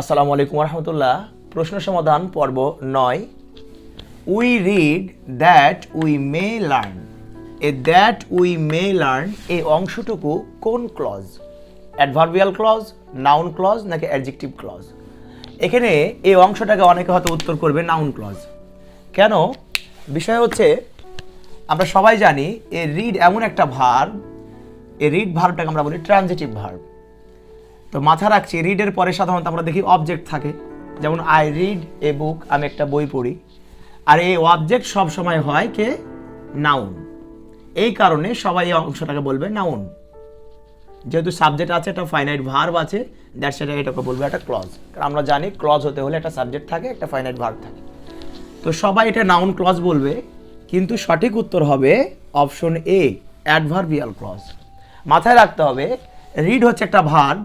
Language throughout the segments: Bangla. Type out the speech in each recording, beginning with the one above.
আসসালামু আলাইকুম রহমতুল্লাহ প্রশ্ন সমাধান পর্ব নয়। We read that we may learn uh that we may learn এই অংশটুকু কোন clause adverbial clause noun clause নাকি অ্যাডজেক্টিভ ক্লজ এখানে এই অংশটাকে অনেকে হয়তো উত্তর করবে নাউন ক্লজ কেন? বিষয় হচ্ছে, আমরা সবাই জানি এ রিড এমন একটা ভার্ব এ রিড ভার্বটাকে আমরা বলি ট্রানজিটিভ ভার্ব তো মাথা রাখছি রিডের পরে সাধারণত আমরা দেখি অবজেক্ট থাকে। যেমন আই রিড এ বুক আমি একটা বই পড়ি। আর এই অবজেক্ট সব সময় হয় কে? নাউন এই কারণে সবাই এই অংশটাকে বলবে নাউন যেহেতু সাবজেক্ট আছে, একটা ফাইনাইট ভার্ব আছে দ্যাট সেটা এটাকে বলবে একটা ক্লজ কারণ আমরা জানি ক্লজ হতে হলে একটা সাবজেক্ট থাকে, একটা ফাইনাইট ভার্ব থাকে। তো সবাই এটা নাউন ক্লজ বলবে, কিন্তু সঠিক উত্তর হবে অপশন এ অ্যাডভার্বিয়াল ক্লজ মাথায় রাখতে হবে রিড হচ্ছে একটা ভার্ব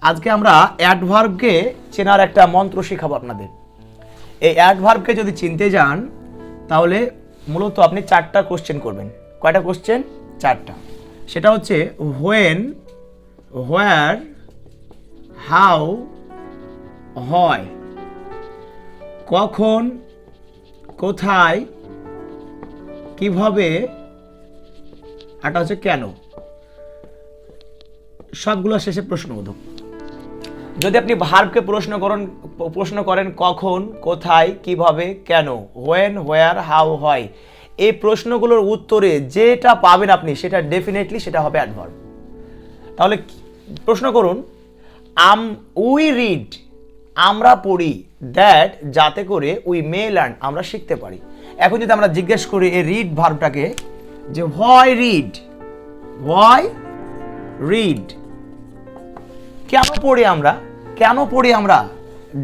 আজকে আমরা অ্যাডভার্বকে চেনার একটা মন্ত্র শেখাবো আপনাদের। এই অ্যাডভার্বকে যদি চিনতে যান, তাহলে মূলত আপনি চারটা কোশ্চেন করবেন। কয়টা কোশ্চেন চারটা। সেটা হচ্ছে হোয়েন হোয়ার হাউ হয়। কখন, কোথায়, কীভাবে, আটা হচ্ছে কেন? সবগুলো শেষে প্রশ্নবোধক। যদি আপনি ভার্বকে প্রশ্ন করেন প্রশ্ন করেন কখন, কোথায়, কীভাবে, কেন হোয়েন হোয়ার হাউ হয় এই প্রশ্নগুলোর উত্তরে যেটা পাবেন আপনি, সেটা ডেফিনেটলি সেটা হবে অ্যাডভার্ব তাহলে প্রশ্ন করুন, আম উই রিড আমরা পড়ি দ্যাট যাতে করে উই মে লার্ন আমরা শিখতে পারি। এখন যদি আমরা জিজ্ঞেস করি এই রিড ভার্বটাকে যে ভয় রিড ভয় রিড কেন পড়ি আমরা? কেন পড়ি আমরা?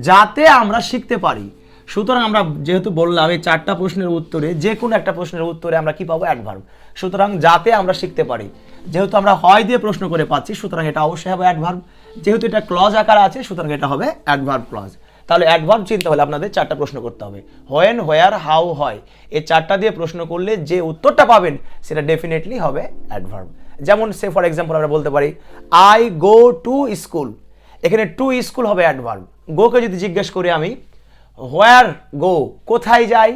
যাতে আমরা শিখতে পারি। সুতরাং আমরা যেহেতু বললাম এই চারটা প্রশ্নের উত্তরে যে কোনো একটা প্রশ্নের উত্তরে আমরা কি পাবো? অ্যাডভার্ব সুতরাং যাতে আমরা শিখতে পারি। যেহেতু আমরা হয় দিয়ে প্রশ্ন করে পাচ্ছি, সুতরাং এটা অবশ্যই হবে অ্যাডভার্ব যেহেতু এটা ক্লজ আকার আছে, সুতরাং এটা হবে অ্যাডভার্ব ক্লজ। তাহলে অ্যাডভার্ব চিনতে হলে আপনাদের চারটা প্রশ্ন করতে হবে। হোয়েন হোয়ার হাউ হয় এই চারটা দিয়ে প্রশ্ন করলে যে উত্তরটা পাবেন, সেটা ডেফিনেটলি হবে অ্যাডভার্ব যেমন সে ফর এক্সাম্পল আমরা বলতে পারি আই গো টু স্কুল এখানে টু স্কুল হবে অ্যাডভার্ব গোকে যদি জিজ্ঞেস করি আমি হোয়ার গো কোথায় যাই?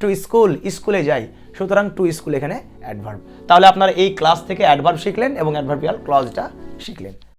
টু স্কুল স্কুলে যাই। সুতরাং টু স্কুল এখানে অ্যাডভার্ব তাহলে আপনারা এই ক্লাস থেকে অ্যাডভার্ব শিখলেন এবং অ্যাডভার্বিয়াল ক্লজটা শিখলেন।